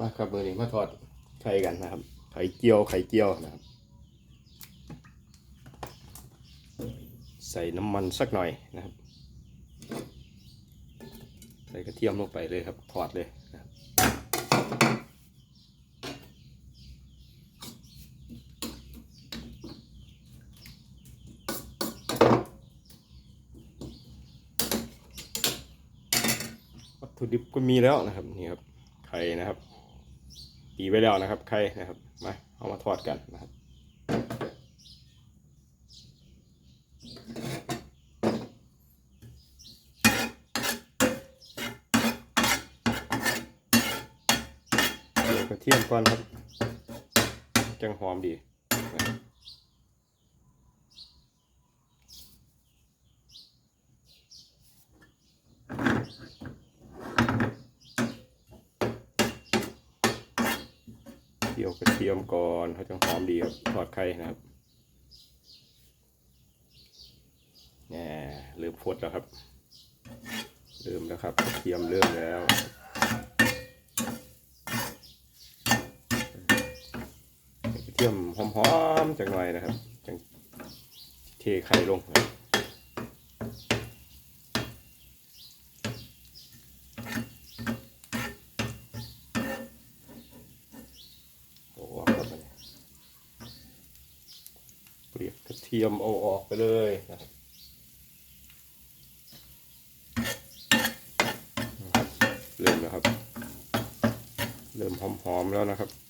มาครับมือนี้มาทอดไข่กันนะครับ ไข่เจียวไข่เจียวนะครับ ใส่น้ำมันสักหน่อยนะครับ ใส่กระเทียมลงไปเลยครับทอดเลยนะครับวัตถุดิบก็มีแล้วนะครับนี่ครับไข่นะครับ ตีไว้แล้วนะครับไข่นะครับมาเอามาทอดกันนะครับเดี๋ยวกระเทียมก่อนครับ จังหอมดีนะครับ ยวกระเทียมก่อนเขาจังหอมดีครับทอดไข่นะครับแหน่เริ่มฟดแล้วครับ เริ่มแล้วครับกระเทียมเริ่มแล้วกระเทียมหอมๆจากหน่อยนะครับจังเทไข่ลงนะครับโอ้ออกแล้วเนี่ยเปรียกกระ เทียมเอาออกไปเลยนะครับเริ่มแล้วครับ เริ่มหอมๆแล้วนะครับ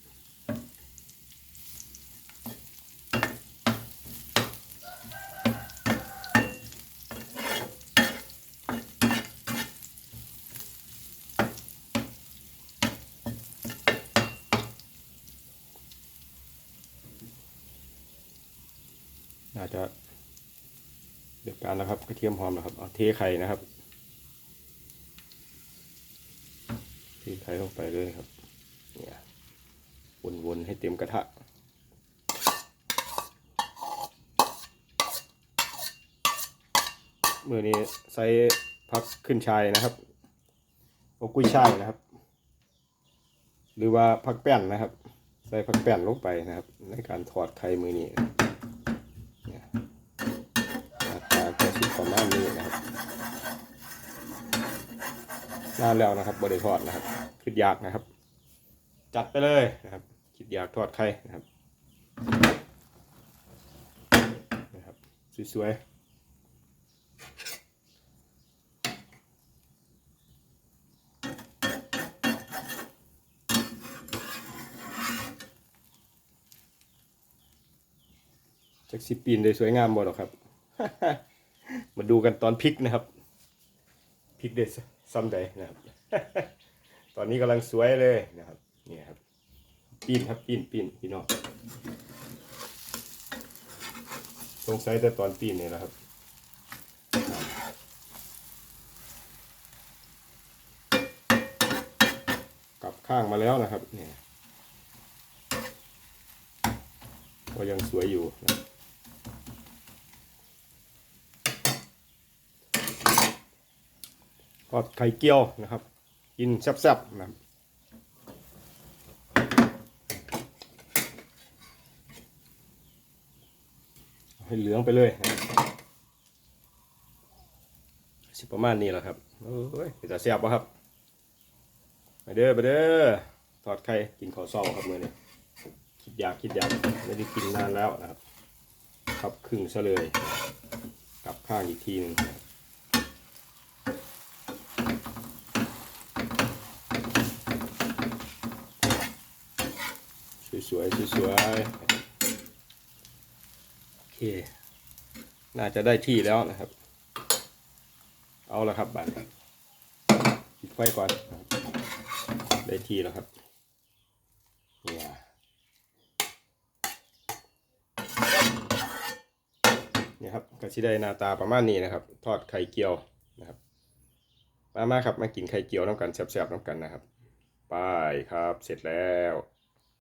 น่าจะเดือดการแล้วครับกระเทียมหอมแล้วครับเอาเทไข่นะครับเทไข่ลงไปเลยครับเนี่ยวนๆให้เต็มกระทะเมื่อนี้ใส่พักขึ้นชายนะครับโอกุ้ยช่ายนะครับ หรือว่าผักแป้นนะครับ ใส่ผักแป้นลงไปนะครับ ในการทอดไข่มือนี้เนี่ยหน้าตาจะสีประมานี้นะครับนานแล้วนะครับบริทอดนะครับคิดยากนะครับ จัดไปเลยนะครับ คิดยากทอดไข่นะครับนะครับสวยๆจากสิปีนได้สวยงามบ่หรอกครับ ดูกันตอนพลิกนะครับพลิกได้ซ้ำใดนะครับ ตอนนี้กำลังสวยเลยนะครับนี่ครับปีนครับปีนปีนพี่น้องสงสัยแต่ตอนปีนนี่แหละครับกลับข้างมาแล้วนะครับเนี่ยก็ยังสวยอยู่นะ อดไข่เกี๊ยวนะครับ กินแซ่บๆนะครับให้เหลืองไปเลยนะครับสิประมาณนี้แหละครับโอ้ยจะแซ่บปะครับมาเด้อมาเด้อทอดไข่กินข้าวเศร้าครับมื่อนี้คิดอยากคิดอยากไม่ได้กินนานแล้วนะครับ ครับครึ่งซะเลย กลับข้างอีกทีหนึ่งนะครับ สวยๆสวยๆโอเค น่าจะได้ที่แล้วนะครับ เอาละครับบันปิดไฟก่อน ได้ที่แล้วครับเนี่ยนี่ครับก็ชิได้หน้าตาประมาณนี้นะครับ ทอดไข่เจียวนะครับ มามาครับมากินไข่เจียวน้ำกันแซ่บๆน้ำกันนะครับไปครับ เสร็จแล้ว